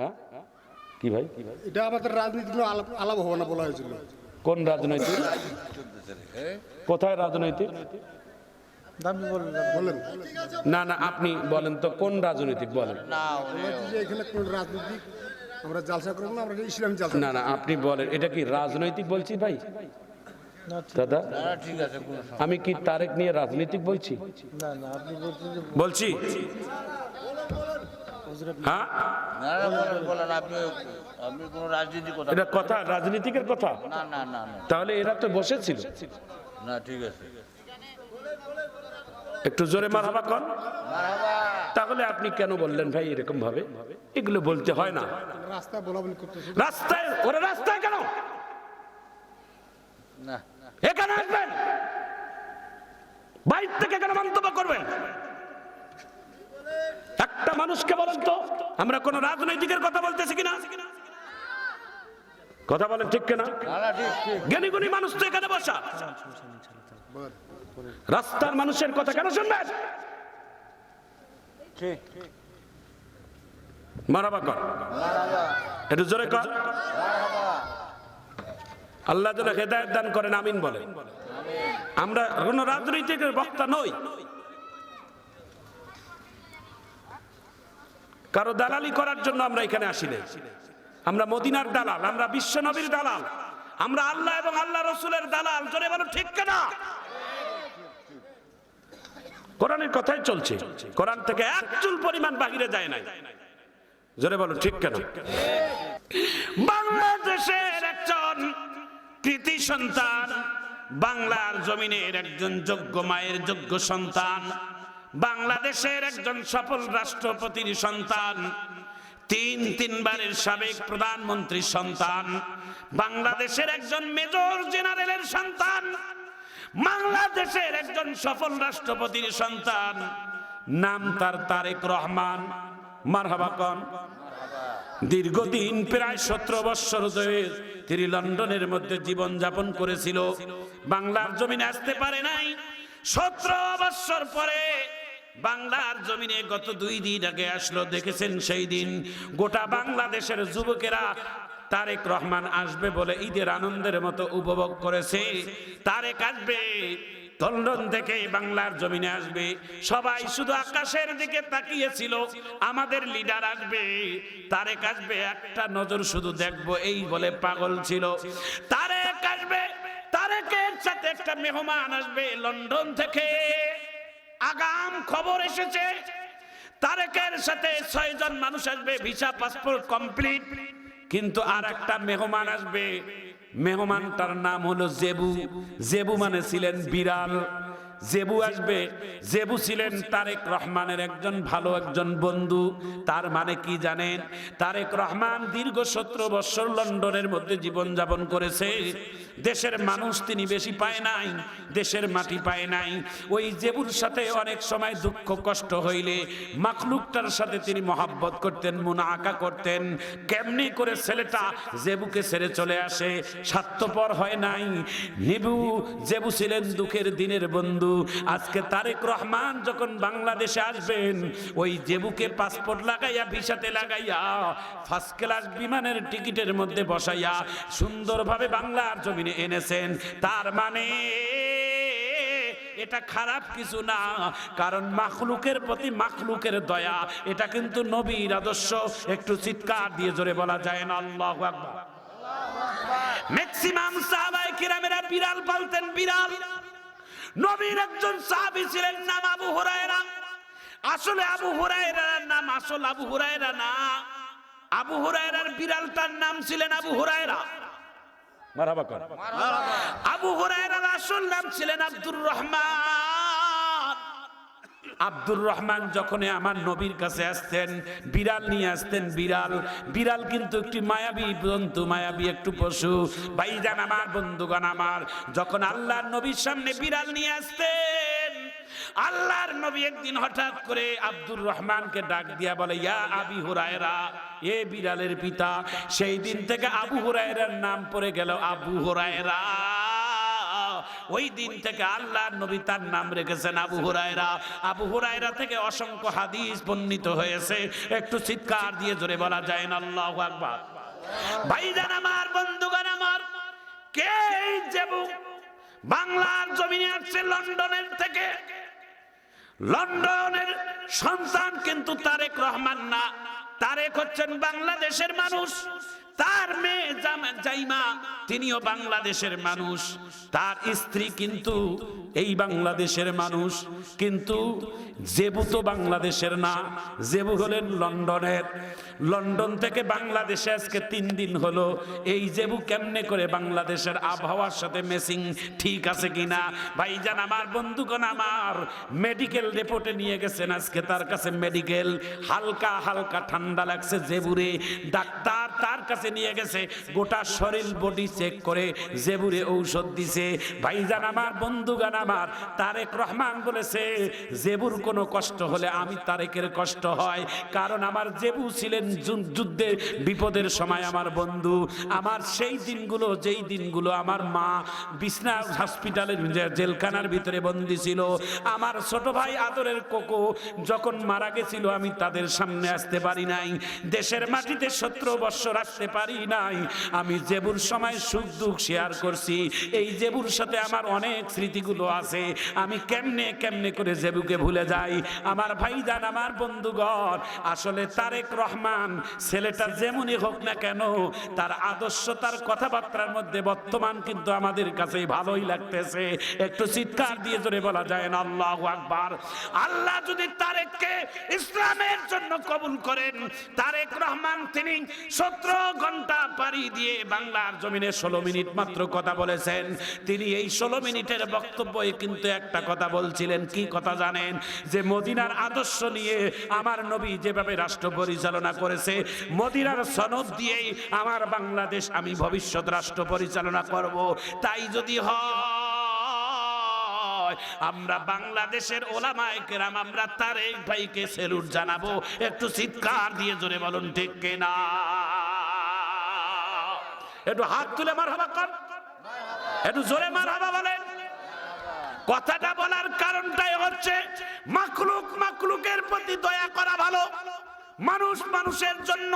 হ্যাঁ? কি ভাই? কি ভাই এটা আমাদের রাজনীতি আলাপ আলাপ হবে না বলা হয়েছিল। কোন রাজনৈতিক? কোথায় রাজনৈতিক? বলেন। না না আপনি বলেন তো কোন রাজনৈতিক বলেন? এখানে কোন রাজনীতিক আমরা জালসা করব না আমরা ইসলাম জালসা না না আপনি বলেন এটা কি রাজনৈতিক বলছি ভাই? দাদা ঠিক আছে কোনো সমস্যা আমি কি তারেক নিয়ে রাজনৈতিক বলছি? বলছি। হ্যাঁ? না না বলেন বলেন আপনি আপনি কোনো রাজনীতি কথা এটা কথা রাজনীতিকের কথা? না না না না। তাহলে এরা তো বসেছিল। না ঠিক আছে। একটু জোরে মারহাবা মারহাবা। তাহলে আপনি কেন বললেন ভাই এরকম ভাবে এগুলো বলতে হয় না। রাস্তায় ওরা রাস্তায় কেন? না। এখানে আসবেন। বাইর থেকে কেন মন্তব্য করবেন? একটা মানুষকে বলেন তো, আমরা কোন রাজনৈতিকের কথা বলতেছি কিনা? কথা বলেন ঠিক কিনা? না না ঠিক ঠিক জ্ঞানী গুণী মানুষ তো এখানে বসা। রাস্তার মানুষের কথা কেন শুনবেন? মারাবা কর। একটু জোরে কর। আল্লাহ যেন হেদায়ত দান করেন, আমিন বলে। আমরা কোন রাজনৈতিক বক্তা নই। কারও দালালি করার জন্য আমরা এখানে আসি আমরা মদিনার দালাল, আমরা বিশ্ব নবীর দালাল, আমরা আল্লাহ এবং আল্লাহ রসুলের দালাল। জোরে বলো ঠিক কেনা? কোরআনের কথাই চলছে। কোরআন থেকে এক চুল পরিমাণ বাহিরে যায় নাই। জোরে বলো ঠিক কেন? বাংলাদেশের একজন কৃতি সন্তান, বাংলার জমিনের একজন যোগ্য মায়ের যোগ্য সন্তান বাংলাদেশের একজন সফল রাষ্ট্রপতির সন্তান, তিন তিনবারের সাবেক প্রধানমন্ত্রীর সন্তান, বাংলাদেশের একজন মেজর জেনারেলের সন্তান, বাংলাদেশের একজন সফল রাষ্ট্রপতির সন্তান। নাম তার তারেক রহমান। মারহাবা কন। দীর্ঘদিন প্রায় সতেরো বৎসর ধরে তিনি লন্ডনের মধ্যে জীবন যাপন করেছিল। বাংলার জমিনে আসতে পারে নাই। সতেরো বৎসর পরে বাংলার জমিনে গত দুই দিন আগে আসলো, দেখেছেন সেই দিন। গোটা বাংলাদেশের যুবকেরা তারেক রহমান আসবে বলে ঈদের আনন্দের মতো উপভোগ করেছে। তারেক আসবে, লন্ডন থেকে বাংলার জমিনে আসবে। সবাই শুধু আকাশের দিকে তাকিয়েছিল, আমাদের লিডার আসবে। তারেক আসবে, একটা নজর শুধু দেখব, এই বলে পাগল ছিল। তারেক আসবে, তারেকের সাথে একটা মেহমান আসবে লন্ডন থেকে। আগাম খবর এসেছে। তারেকের সাথে ছয়জন মানুষ আসবে, ভিসা, পাসপোর্ট কমপ্লিট। কিন্তু আর একটা মেহমান আসবে। মেহমানটার নাম হলো জেবু। জেবু মানে ছিলেন বিড়াল। জেবু আসবে। জেবু ছিলেন তারেক রহমানের একজন ভালো একজন বন্ধু। তার মানে কি জানেন? তারেক রহমান দীর্ঘ সতেরো বৎসর লন্ডনের মধ্যে জীবন যাপন করেছে। দেশের মানুষ তিনি বেশি পায় নাই, দেশের মাটি পায় নাই। ওই জেবুর সাথে অনেক সময় দুঃখ, কষ্ট হইলে মাকলুকটার সাথে তিনি মহাব্বত করতেন, মুনাআকা করতেন। কেমনি করে ছেলেটা জেবুকে ছেড়ে চলে আসে, স্বার্থপর হয় নাই। নিবু, জেবু ছিলেন দুঃখের দিনের বন্ধু। আজকে তারেক রহমান যখন বাংলাদেশে আসবেন, ওই জেবুকে পাসপোর্ট লাগাইয়া, ভিসাতে লাগাইয়া ফার্স্ট ক্লাস বিমানের টিকিটের মধ্যে বসাইয়া, সুন্দরভাবে বাংলার জমিনে এনেছেন, তার মানে এটা খারাপ কিছু না, কারণ মাখলুকের প্রতি মাখলুকের দয়া, এটা কিন্তু নবীর আদর্শ। একটু চিৎকার দিয়ে জোরে বলা যায় না, আল্লাহ ম্যাক্সিমাম সাহাবাই কিরামেরা বিড়াল পালতেন, বিড়াল। নবীর একজন সাহাবী ছিলেন, নাম আবু হুরায়রা। আসলে আবু হুরায়রার নাম আসল আবু হুরায়রা না। আবু হুরায়রার বিড়ালটার নাম ছিলেন আবু হুরায়রা। মারহাবা কর। আবু হুরায়রার আসল নাম ছিলেন আব্দুর রহমান। আব্দুর রহমান যখন আমার নবীর কাছে আসতেন, বিড়াল নিয়ে আসতেন, বিড়াল। বিড়াল কিন্তু একটি মায়াবী জন্তু, মায়াবী একটু পশু। ভাইজান আমার, বন্ধুগণ আমার, যখন আল্লাহর নবীর সামনে বিড়াল নিয়ে আসতেন আল্লাহর নবী একদিন হঠাৎ করে আব্দুর রহমানকে ডাক দিয়া বলে, ইয়া আবি হুরায়রা, এ বিড়ালের পিতা, সেই দিন থেকে আবু হুরায়রার নাম পড়ে গেল আবু হুরায়রা। ওই দিন থেকে আল্লাহর নবী তার নাম রেখেছেন আবু হুরায়রা। আবু হুরায়রা থেকে অসংখ্য হাদিস বর্ণিত হয়েছে। একটু চিৎকার দিয়ে জোরে বলা যায় না, আল্লাহু আকবার। ভাইজান আমার, বন্ধুগণ আমার, কে জেবু বাংলার জমিনে আসছে লন্ডনের থেকে? লন্ডনের সন্তান কিন্তু তারেক রহমান না। তারেক হচ্ছেন বাংলাদেশের মানুষ। তার মেয়ে জাইমা, তিনিও বাংলাদেশের মানুষ। তার স্ত্রী কিন্তু এই বাংলাদেশের মানুষ কিন্তু জেবু তো বাংলাদেশের না, জেবু হলেন লন্ডনের। লন্ডন থেকে বাংলাদেশে আজকে তিন দিন হলো। এই জেবু কেমনে করে বাংলাদেশের আবহাওয়ার সাথে মেসিং ঠিক আছে কিনা? ভাইজান, আমার বন্ধুগণ, আমার মেডিকেল রিপোর্টে নিয়ে গেছেন আজকে, তার কাছে মেডিকেল হালকা হালকা ঠান্ডা লাগছে জেবুরে। ডাক্তার তার কাছে নিয়ে গেছে। গোটা শরীর বডি চেক করে জেবুরে ঔষধ দিছে। ভাইজান, আমার বন্ধুগান আমার তারেক রহমান বলেছে, জেবুর কোনো কষ্ট হলে আমি তারেকের কষ্ট হয়। কারণ আমার জেবু ছিলেন যু- যুদ্ধে বিপদের সময় আমার বন্ধু। আমার সেই দিনগুলো, যেই দিনগুলো আমার মা বিছনা হসপিটালের জেলখানার ভিতরে বন্দি ছিল। আমার ছোট ভাই আদরের কোকো যখন মারা গেছিল, আমি তাদের সামনে আসতে পারি নাই। দেশের মাটিতে সতেরো বৎসর আসতে পারি নাই। আমি জেবুর সময় সুখ দুঃখ শেয়ার করছি। এই জেবুর সাথে আমার অনেক স্মৃতিগুলো আছে। আমি কেমনে কেমনে করে জেবুকে ভুলে যাই? আমার ভাইজান, আমার বন্ধুগণ, আসলে তারেক রহমান ছেলেটা যেমনই হোক না কেন, তার আদর্শ, তার কথাবার্তার মধ্যে বর্তমান কিন্তু আমাদের কাছে ভালোই লাগতেছে। একটু চিৎকার দিয়ে জোরে বলা যায় না, আল্লাহ আকবার। আল্লাহ যদি তারেককে ইসলামের জন্য কবুল করেন, তারেক রহমান তিনি সতেরো ঘণ্টা পাড়ি দিয়ে বাংলার জমিনে ষোলো মিনিট মাত্র কথা বলেছেন। তিনি এই ষোলো মিনিটের বক্তব্যে কিন্তু একটা কথা বলছিলেন, কি কথা জানেন? যে মদিনার আদর্শ নিয়ে আমার নবী যেভাবে রাষ্ট্র পরিচালনা করেছে, মদিনার সনদ দিয়েই আমার বাংলাদেশ আমি ভবিষ্যৎ রাষ্ট্র পরিচালনা করব। তাই যদি হয়, আমরা বাংলাদেশের ওলামায়ে কেরাম, আমরা তারেক ভাইকে সেলুট জানাব। একটু চিৎকার দিয়ে জোরে বলুন, ঠিক কিনা একটু হাত তুলে মার হাবা কর। একটু জোরে মার হাবা বলেন। কথাটা বলার কারণটাই হচ্ছে মাকলুক মাকলুকের প্রতি দয়া করা ভালো। মানুষ মানুষের জন্য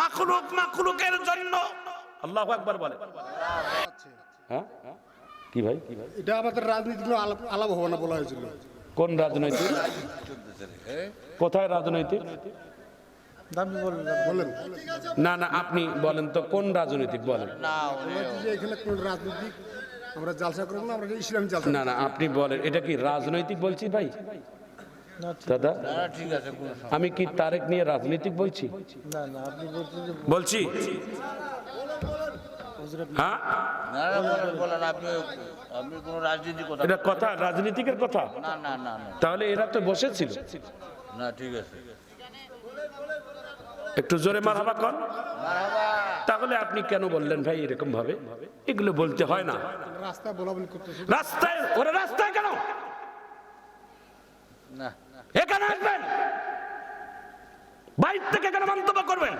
মাকলুক মাকলুকের জন্য। আল্লাহু আকবার বলে। হ্যাঁ? কি ভাই? এটা আমাদের রাজনীতি আলাপ হবে না বলা হয়েছিল। কোন রাজনৈতিক? কোথায় রাজনৈতিক? বলেন। না না আপনি বলেন তো কোন রাজনৈতিক বলেন? এখানে কোন রাজনীতি আমরা জালসা করব না আমরা ইসলামী জালসা না না আপনি বলেন এটা কি রাজনৈতিক বলছি ভাই? দাদা? আছে। আমি কি তারেক নিয়ে রাজনীতিক বলছি? বলছি। হ্যাঁ? না না বলেন বলেন আপনি আপনি কোনো রাজনীতি কথা এটা কথা রাজনীতিকের কথা? না না না না। তাহলে এরা তো বসেছিল। না ঠিক আছে। একটু জোরে মারাবা কন। মারহাবা তাহলে আপনি কেন বললেন ভাই এরকম ভাবে? এগুলো বলতে হয় না। রাস্তায় ওরা রাস্তায় কেন? এখানে আসবেন। বাইর থেকে কেন মন্তব্য করবেন?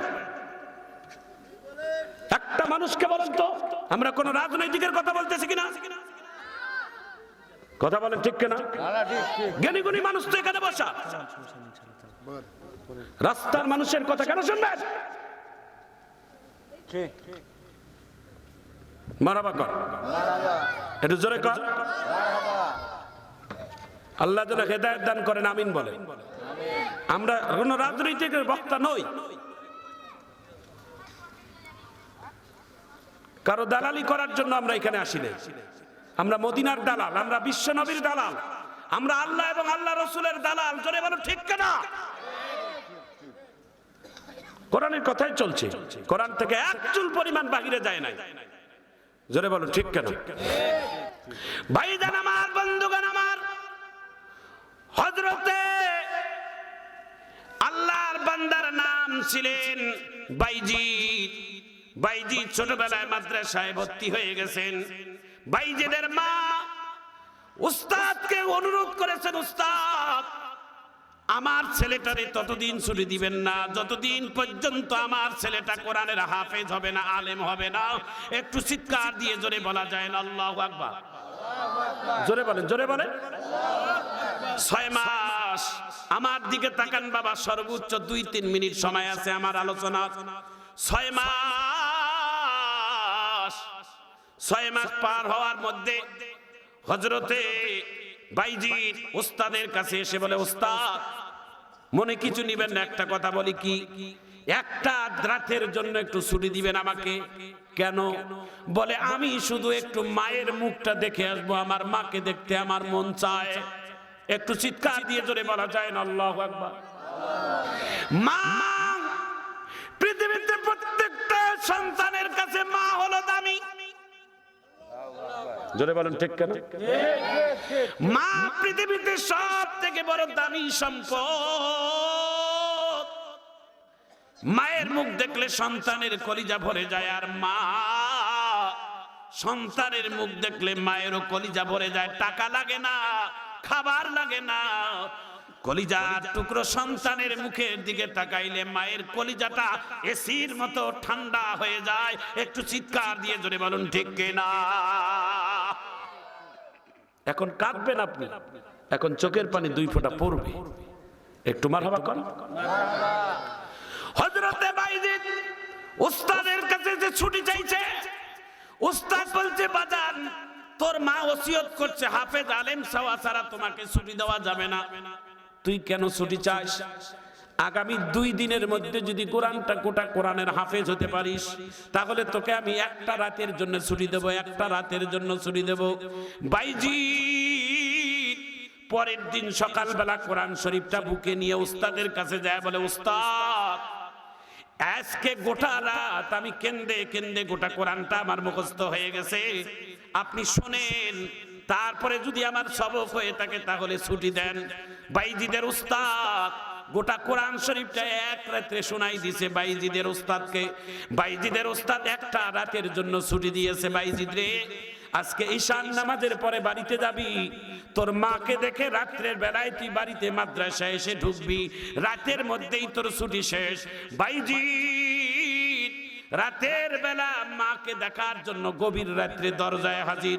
একটা মানুষকে বলেন তো আমরা কোন রাজনৈতিকের কথা বলতেছি কিনা? কথা বলেন ঠিক কিনা? না না ঠিক ঠিক। জ্ঞানী গুণী মানুষ তো এখানে বসা। রাস্তার মানুষের কথা কেন শুনবেন? মারাবা জোরে আল্লাহ যেন হেদায়ত দান করেন, আমিন বলেন আমরা কোন রাজনৈতিকের বক্তা নই। কারও দালালি করার জন্য আমরা এখানে আসি আমরা মদিনার দালাল, আমরা বিশ্ব নবীর দালাল, আমরা আল্লাহ এবং আল্লাহ রসুলের দালাল। জোরে বলো, ঠিক কেনা? কোরআনের কথাই চলছে। কোরআন থেকে এক চুল পরিমাণ বাহিরে যায় নাই। জোরে বলো ঠিক কেন? ভাইজান আমার, বন্ধুগণ আমার হজরতে আল্লাহর বান্দার নাম ছিলেন বাইজিৎ বাইজিৎ ছোটবেলায় মাদ্রাসায় ভর্তি হয়ে গেছেন। বাইজিদের মা উস্তাদকে অনুরোধ করেছেন, উস্তাদ আমার ছেলেটারে ততদিন ছুটি দিবেন না, যতদিন পর্যন্ত আমার ছেলেটা কোরআনের হাফেজ হবে না, আলেম হবে না, একটু চিৎকার দিয়ে জোরে বলা যায় না, আল্লাহ আকবার। জোরে বলেন জোরে বলেন। ছয় মাস, আমার দিকে তাকান বাবা, সর্বোচ্চ দুই তিন মিনিট সময় আছে আমার আলোচনা। ছয় মাস ছয় মাস পার হওয়ার মধ্যে হজরতে বাইজি ওস্তাদের কাছে এসে বলে, ওস্তাদ, মনে কিছু নিবেন না, একটা কথা বলি কি? একটা রাতের জন্য একটু ছুটি দিবেন আমাকে? কেন? বলে, আমি শুধু একটু মায়ের মুখটা দেখে আসব, আমার মাকে দেখতে আমার মন চায়। একটু চিৎকার দিয়ে জোরে বলা যায় না, আল্লাহ একবার মা, পৃথিবীতে প্রত্যেকটা সন্তানের জোরে বলেন, ঠিক কেন? মা পৃথিবীতে সব থেকে বড় দামি সম্পদ। মায়ের মুখ দেখলে সন্তানের কলিজা ভরে যায় আর মা সন্তানের মুখ দেখলে মায়েরও কলিজা ভরে যায়। টাকা লাগে না, খাবার লাগে না কলিজার টুকরো সন্তানের মুখের দিকে তাকাইলে মায়ের কলিজাটা এসির মতো ঠান্ডা হয়ে যায়। একটু চিৎকার দিয়ে জোরে বলুন, ঠিক না এখন কাঁদবেন আপনি। এখন চোখের পানি দুই ফোঁটা পড়বে। একটু মারহাবা কর হজরতে বাইজিদ উস্তাদের কাছে যে ছুটি চাইছে, উস্তাদ বলছে, বাজান, তোর মা ওসিয়ত করছে, হাফেজ আলেম সাওয়া ছাড়া তোমাকে ছুটি দেওয়া যাবে না। তুই কেন ছুটি চাস? আগামী দুই দিনের মধ্যে যদি কোরআনটা গোটা কোরআনের হাফেজ হতে পারিস, তাহলে তোকে আমি একটা রাতের জন্য ছুটি দেব, একটা রাতের জন্য ছুটি দেব। বাইজি, পরের দিন সকালবেলা কোরআন শরীফটা বুকে নিয়ে উস্তাদের কাছে যায়, বলে, উস্তাদ, আজকে গোটা রাত আমি কেন্দে কেন্দে গোটা কোরআনটা আমার মুখস্থ হয়ে গেছে। আপনি শোনেন তারপরে যদি আমার সবক হয়ে থাকে, তাহলে ছুটি দেন। বাইজিদের উস্তাদ, গোটা কোরআন শরীফটা এক রাত্রে শোনাই দিছে বাইজিদের উস্তাদকে। বাইজিদের উস্তাদ একটা রাতের জন্য ছুটি দিয়েছে, বাইজিদ রে, আজকে ঈশান নামাজের পরে বাড়িতে যাবি। তোর মাকে দেখে রাত্রের বেলায় তুই বাড়িতে মাদ্রাসায় এসে ঢুকবি। রাতের মধ্যেই তোর ছুটি শেষ। বাইজি রাতের বেলা মাকে দেখার জন্য গভীর রাত্রে দরজায় হাজির।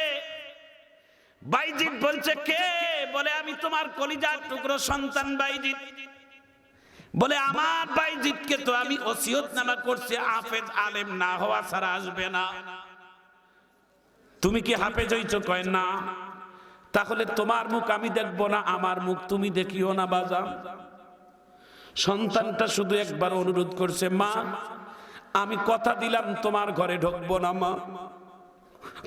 বাইজিৎ বলছে, কে? বলে, আমি তোমার কলিজার টুকরো সন্তান বাইজিৎ বলে, আমার বাইজিৎকে তো আমি ওসিয়ত নামা করছি আফেজ আলেম না হওয়া ছাড়া আসবে না। তুমি কি হাফেজ হইছো? কয়, না। তাহলে তোমার মুখ আমি দেখব না, আমার মুখ তুমি দেখিও না, বাজান। সন্তানটা শুধু একবার অনুরোধ করছে, মা, আমি কথা দিলাম, তোমার ঘরে ঢুকবো না, মা।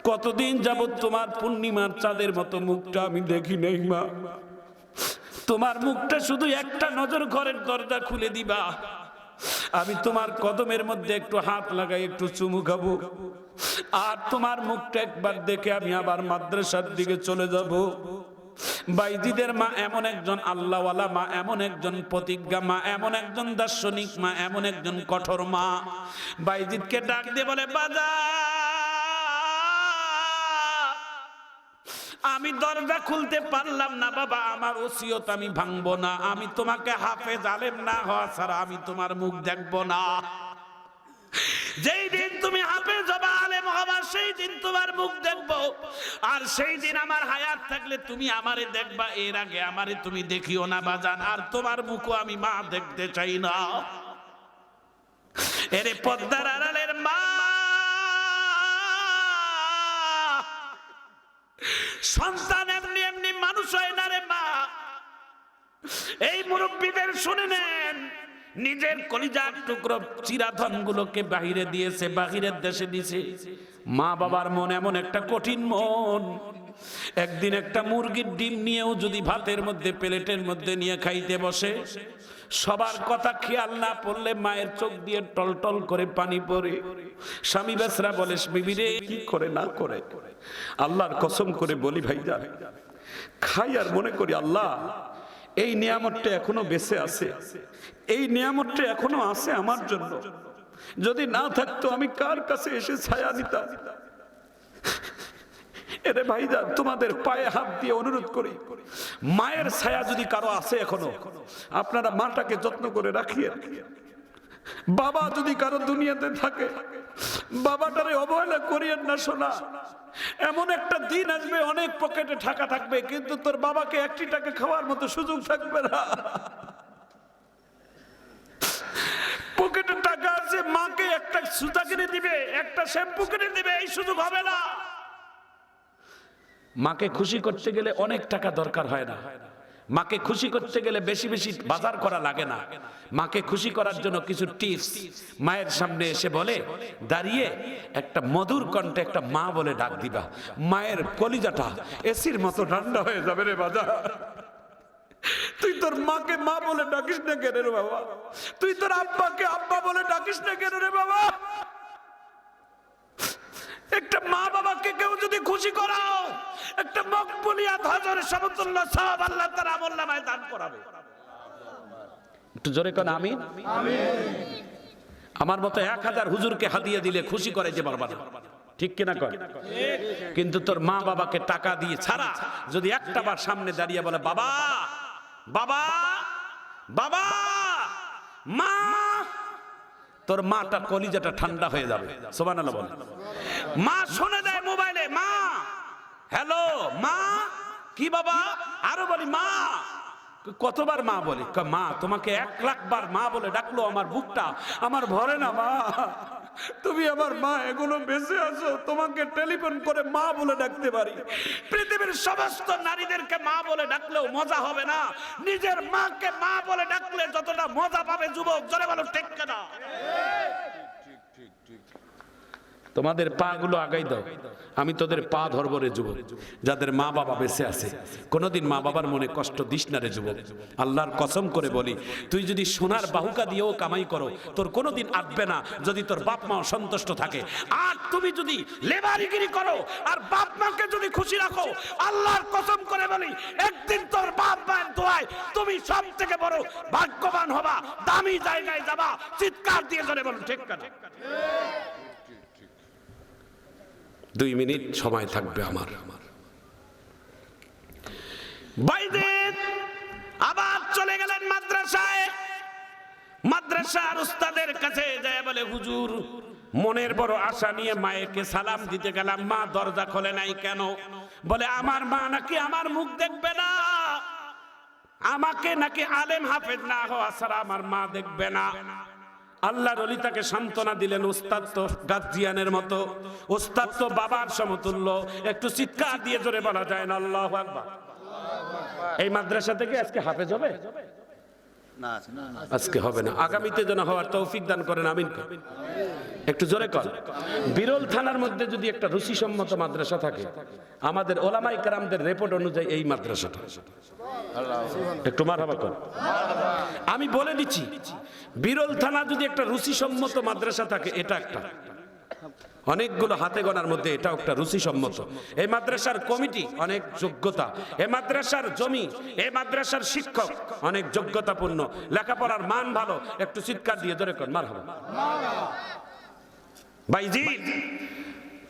কতদিন যাবত তোমার পূর্ণিমার চাঁদের মতো মুখটা আমি দেখি নেই, মা। তোমার মুখটা শুধু একটা নজর ঘরের দরজা খুলে দিবা। আমি তোমার কদমের মধ্যে একটু হাত লাগাই, একটু চুমু খাব। আর তোমার মুখটা একবার দেখে আমি আবার মাদ্রাসার দিকে চলে যাব। বাইজিদের মা এমন একজন আল্লাহওয়ালা, মা এমন একজন প্রতিজ্ঞা, মা এমন একজন দার্শনিক, মা এমন একজন কঠোর মা। বাইজিদকে ডাক দিয়ে বলে বাজা আমি দরজা খুলতে পারলাম না, বাবা, আমার ওসিয়ত আমি ভাঙবো না। আমি তোমাকে হাফে জালেম না হওয়া ছাড়া আমি তোমার মুখ দেখব না। যেই দিন তুমি হাফেজ হবা, আলেম হবা, সেই দিন তোমার মুখ দেখব। আর সেই দিন আমার হায়াত থাকলে তুমি আমারে দেখবা, এর আগে আমারে তুমি দেখিও না, বাজান, আর তোমার মুখও আমি মা দেখতে চাই না। এরে পদ্মার আড়ালের মা সন্তান এমনি এমনি মানুষ হয় না রে মা। এই মুরব্বীদের শুনে নেন, নিজের কলিজার টুকরো চিরাধন গুলোকে বাহিরে দিয়েছে, বাহিরের দেশে দিছে মা বাবার মন এমন একটা কঠিন মন। একদিন একটা মুরগির ডিম নিয়েও যদি ভাতের মধ্যে, প্লেটের মধ্যে নিয়ে খাইতে বসে, সবার কথা খেয়াল না পড়লে মায়ের চোখ দিয়ে টলটল করে পানি পড়ে। স্বামী বেসরা বলে বিবিরে কি করে না করে? আল্লাহর কসম করে বলি ভাইজান খাই আর মনে করি, আল্লাহ, এই নিয়ামতটা এখনও বেঁচে আছে। এই নিয়ামতটা এখনও আছে আমার জন্য। যদি না থাকতো আমি কার কাছে এসে ছায়া নিতাম এরে ভাইজান, তোমাদের পায়ে হাত দিয়ে অনুরোধ করি। মায়ের ছায়া যদি কারও আছে এখনও, আপনারা মাটাকে যত্ন করে রাখিয়ে বাবা যদি কারও দুনিয়াতে থাকে, বাবাটারে অবহেলা করিয়েন না শোনা এমন একটা দিন আসবে, অনেক পকেটে টাকা থাকবে, কিন্তু তোর বাবাকে একটি টাকা খাওয়ার মতো সুযোগ থাকবে না। পকেটে টাকা আছে, মাকে একটা সুতা কিনে দিবে, একটা শ্যাম্পু কিনে দিবে, এই সুযোগ হবে না। মাকে খুশি করতে গেলে অনেক টাকা দরকার হয় না। মাকে খুশি করতে গেলে বেশি বেশি বাজার করা লাগে না। মাকে খুশি করার জন্য কিছু টিপস। মায়ের সামনে এসে বলে, দাঁড়িয়ে, একটা মধুর কণ্ঠে একটা মা বলে ডাক দিবা। মায়ের কলিজাটা এসির মতো ঠান্ডা হয়ে যাবে রে বাজার তুই তোর মাকে মা বলে ডাকিস না কেন রে বাবা? তুই তোর আব্বাকে আব্বা বলে ডাকিস না কেন রে বাবা? একটা মা বাবাকে কেউ যদি খুশি করাও, একটা মকবুলিয়াত হজরের সমতুল্য সব আল্লাহ তার আমল নামায় দান করাবে। একটু জোরে কোন আমি আমার মতো এক হাজার হুজুরকে হাদিয়ে দিলে খুশি করে যে পারবা না ঠিক কিনা কর কিন্তু তোর মা বাবাকে টাকা দিয়ে ছাড়া যদি একটা বার সামনে দাঁড়িয়ে বলে, বাবা বাবা বাবা, মা, তোর মাটা কলিজাটা ঠান্ডা হয়ে যাবে। সোবান বল মা শুনে দেয় মোবাইলে, মা। হ্যালো, মা। কি বাবা? আরও বলি, মা। কতবার মা বলি? মা, তোমাকে এক লাখ বার মা বলে ডাকলো আমার বুকটা। আমার ভরে না, মা। তুমি আমার মা, এগুলো বেঁচে আছো। তোমাকে টেলিফোন করে মা বলে ডাকতে পারি। পৃথিবীর সমস্ত নারীদেরকে মা বলে ডাকলেও মজা হবে না। নিজের মাকে মা বলে ডাকলে যতটা মজা পাবে যুবক, জোরে বলো ঠিক না তোমাদের পা গুলো আগাই দাও। আমি তোদের পা ধরবো রে যুবক। যাদের মা বাবা বেঁচে আছে, কোনোদিন মা বাবার মনে কষ্ট দিস না রে যুবক। আল্লাহর কসম করে বলি, তুই যদি সোনার বাহুকা দিয়েও কামাই করো, তোর কোনোদিন আটবে না। যদি তোর বাপ মা সন্তুষ্ট থাকে, আর তুমি যদি লেবারিগিরি করো, আর বাপ মাকে যদি খুশি রাখো, আল্লাহর কসম করে বলি, একদিন তোর বাপ মায়ের দোয়ায় তুমি সব থেকে বড় ভাগ্যবান হবা, দামি জায়গায় যাবা, চিৎকার দিয়ে ধরে বলো ঠিক না দুই মিনিট সময় থাকবে আমার। বাইদের আবার চলে গেলেন মাদ্রাসায়। মাদ্রাসার উস্তাদের কাছে যায় বলে, হুজুর, মনের বড় আশা নিয়ে মায়েরকে সালাম দিতে গেলাম। মা দরজা খোলে নাই কেন? বলে, আমার মা নাকি আমার মুখ দেখবে না। আমাকে নাকি আলেম হাফেজ না হওয়া ছাড়া আমার মা দেখবে না। আল্লাহর অলি তাকে সান্ত্বনা দিলেন ওস্তাদ তো গার্জিয়ানের মতো। ওস্তাদ তো বাবার সমতুল্য। একটু চিৎকার দিয়ে জোরে বলা যায় না আল্লাহ আকবার। এই মাদ্রাসা থেকে আজকে হাফেজ হবে? আজকে হবে না। আগামীতে যেন হওয়ার তৌফিক দান করেন আমিন একটু জোরে কর বিরল থানার মধ্যে যদি একটা রুচিসম্মত মাদ্রাসা থাকে আমাদের ওলামাই কারামদের রেপোর্ট অনুযায়ী এই মাদ্রাসাটা। একটু মার হাবা কর। আমি বলে দিচ্ছি বিরল থানা যদি একটা রুচিসম্মত মাদ্রাসা থাকে, এটা একটা। অনেকগুলো হাতে গোনার মধ্যে এটাও একটা রুচিসম্মত। এই মাদ্রাসার কমিটি, অনেক যোগ্যতা। এ মাদ্রাসার জমি, এ মাদ্রাসার শিক্ষক, অনেক যোগ্যতাপূর্ণ। লেখাপড়ার মান ভালো, একটু চিৎকার দিয়ে ধরে কর মার হবে ভাইজি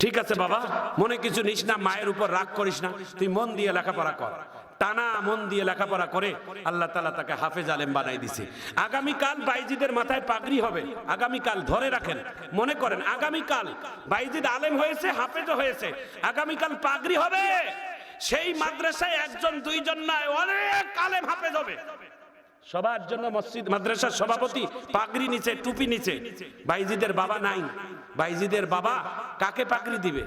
ঠিক আছে বাবা, মনে কিছু নিস না, মায়ের উপর রাগ করিস না, তুই মন দিয়ে লেখাপড়া কর। টানা মন দিয়ে লেখাপড়া করে আল্লাহ তালা তাকে হাফেজ আলেম বানাই দিছে। আগামীকাল বাইজিদের মাথায় পাগড়ি হবে। আগামীকাল ধরে রাখেন। মনে করেন, আগামীকাল বাইজিদ আলেম হয়েছে, হাফেজও হয়েছে। আগামীকাল পাগড়ি হবে। সেই মাদ্রাসায় একজন, দুইজন নয়, অনেক আলেম হাফেজ হবে। সবার জন্য মসজিদ, মাদ্রাসার সভাপতি পাগড়ি নিচে, টুপি নিচে। বাইজিদের বাবা নাই। বাইজিদের বাবা কাকে পাগড়ি দিবে?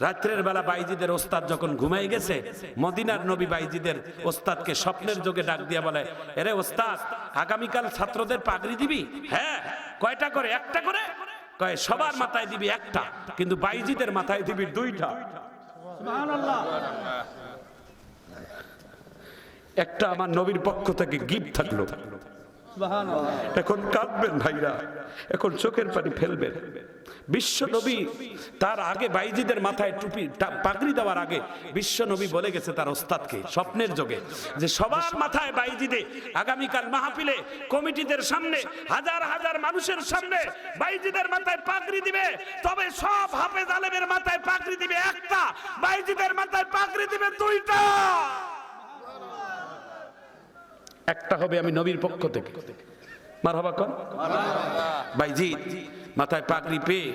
রাত্রের বেলা বাইজিদের ওস্তাদ যখন ঘুমাই গেছে মদিনার নবী বাইজিদের ওস্তাদকে স্বপ্নের যোগে ডাক দিয়া বলে এরে ওস্তাদ আগামীকাল ছাত্রদের পাগড়ি দিবি? হ্যাঁ কয়টা করে? একটা করে? কয় সবার মাথায় দিবি একটা কিন্তু বাইজিদের মাথায় দিবি দুইটা। একটা আমার নবীর পক্ষ থেকে গিফট থাকল। এখন কাঁদবেন ভাইরা এখন চোখের পানি ফেলবেন। বিশ্ব নবী তার আগে বাইজিদের মাথায় টুপি পাগড়ি দেওয়ার আগে বিশ্ব নবী বলে গেছে তার ওস্তাদকে স্বপ্নের যোগে। যে সবার মাথায় বাইজিদে আগামীকাল মাহফিলে কমিটিদের সামনে হাজার হাজার মানুষের সামনে বাইজিদের মাথায় পাগড়ি দিবে তবে সব হাফেজ আলেমের মাথায় পাগড়ি দিবে একটা বাইজিদের মাথায় পাগড়ি দিবে দুইটা। একটা হবে আমি নবীর পক্ষ থেকে। মারহাবা কর। ভাইজি মাথায় পাগড়ি পেয়ে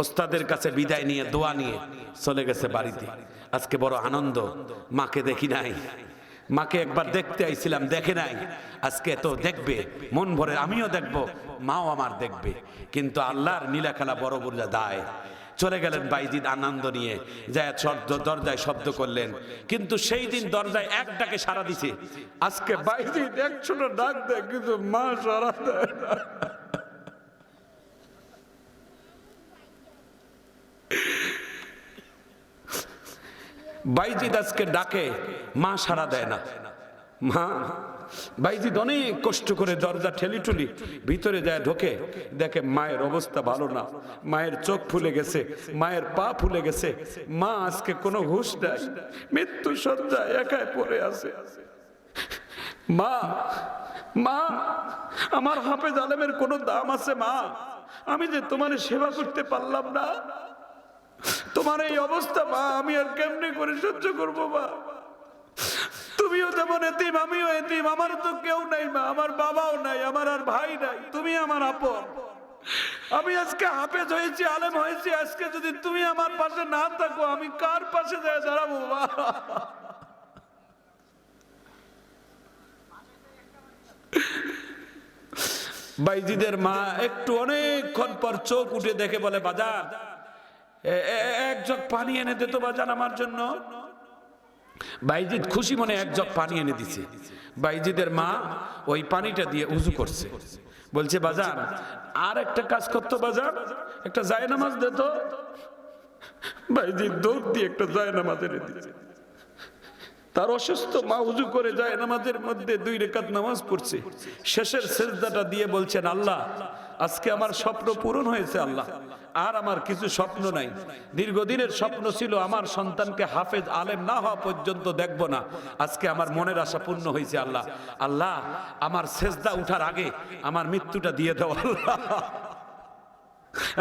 ওস্তাদের কাছে বিদায় নিয়ে, দোয়া নিয়ে চলে গেছে বাড়িতে। আজকে বড় আনন্দ। মাকে দেখি নাই। মাকে একবার দেখতে আইছিলাম, দেখে নাই। আজকে তো দেখবে, মন ভরে আমিও দেখব, মাও আমার দেখবে। কিন্তু আল্লাহর নীলা খেলা বড় বুর্জা দায়। চলে গেলেন বাইজিদ আনন্দ নিয়ে, যায় দরজায় শব্দ করলেন। কিন্তু সেই দিন দরজায় এক ডাকে সারা দিছে। আজকে বাইজিদ একশোটা ডাক দেয়, কিন্তু মা সারা দেয় বাইজিদ আজকে ডাকে, মা সারা দেয় না। মা, বাইজিদ অনেক কষ্ট করে দরজা ঠেলি ঠুলি ভিতরে যায় ঢোকে, দেখে মায়ের অবস্থা ভালো না। মায়ের চোখ ফুলে গেছে, মায়ের পা ফুলে গেছে। মা আজকে কোনো হুশ নাই মৃত্যু সজ্জায় একাই পড়ে আছে। মা মা, আমার হাফেজ আলেমের কোনো দাম আছে মা? আমি যে তোমার সেবা করতে পারলাম না। তোমার এই অবস্থা, মা, আমি আর কেমনে করে সহ্য করব, মা? তুমিও যেমন এতিম, আমিও এতিম, আমার তো কেউ নাই, মা, আমার বাবাও নাই, আমার আর ভাই নাই, তুমি আমার আপন। আমি আজকে হাফেজ হয়েছি, আলেম হয়েছি, আজকে যদি তুমি আমার পাশে না থাকো, আমি কার পাশে যায় দাঁড়াবো, মা? বাইজিদের মা একটু অনেকক্ষণ পর চোখ উঠে দেখে বলে, বাজার এক পানি এনে দে তো বাজান আমার জন্য। বাইজিদ খুশি মনে এক পানি এনে দিছে। বাইজিদের মা ওই পানিটা দিয়ে উজু করছে। বলছে বাজার আর একটা কাজ করতো বাজার একটা জায়নামাজ দে তো। বাইজিদ দৌড় দিয়ে একটা জায়নামাজ এনে দিচ্ছে তার অসুস্থ মা উজু করে যায় নামাজের মধ্যে দুই রেখাত নামাজ পড়ছে। শেষের সেজদাটা দিয়ে বলছেন, আল্লাহ, আজকে আমার স্বপ্ন পূরণ হয়েছে, আল্লাহ। আর আমার কিছু স্বপ্ন নাই। দীর্ঘদিনের স্বপ্ন ছিল আমার সন্তানকে হাফেজ আলেম না হওয়া পর্যন্ত দেখব না। আজকে আমার মনের আশা পূর্ণ হয়েছে আল্লাহ। আল্লাহ, আমার শেষদা উঠার আগে আমার মৃত্যুটা দিয়ে দেওয়া আল্লাহ।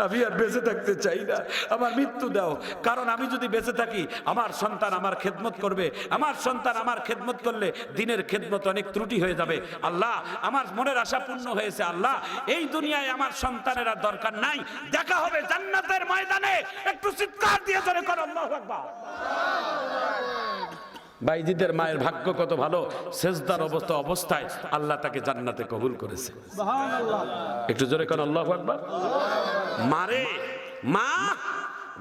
আমি আর বেঁচে থাকতে চাই না। আমার মৃত্যু দাও। কারণ আমি যদি বেঁচে থাকি আমার সন্তান আমার খেদমত করবে। আমার সন্তান আমার খেদমত করলে দিনের খেদমত অনেক ত্রুটি হয়ে যাবে। আল্লাহ আমার মনের আশা পূর্ণ হয়েছে আল্লাহ। এই দুনিয়ায় আমার সন্তানের আর দরকার নাই। দেখা হবে জান্নাতের ময়দানে। একটু চিৎকার দিয়ে ধরে করো বাইজিদের মায়ের ভাগ্য কত ভালো। সেজদার অবস্থা অবস্থায় আল্লাহ তাকে জান্নাতে কবুল করেছে। একটু জোরে কোন আল্লাহ আকবার। মারে। মা,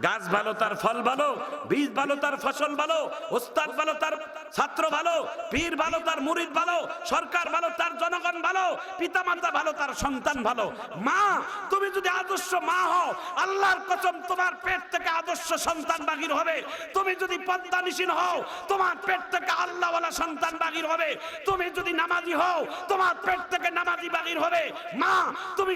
গাছ ভালো, তার ফল ভালো, বীজ ভালো, তার ফসল ভালো, ওস্তাদ ভালো, তার ছাত্র ভালো, পীর ভালো, তার মুরিদ ভালো, সরকার ভালো, তার জনগণ ভালো, পিতামাতা ভালো, তার সন্তান ভালো। মা, তুমি যদি আদর্শ মা হও, আল্লাহর কসম তোমার পেট থেকে আদর্শ সন্তান বাগির হবে। তুমি যদি পদ্মানিসীন হও, তোমার পেট থেকে আল্লাহওয়ালা সন্তান বাগির হবে। তুমি যদি নামাজি হও, তোমার পেট থেকে নামাজি বাগির হবে। মা, তুমি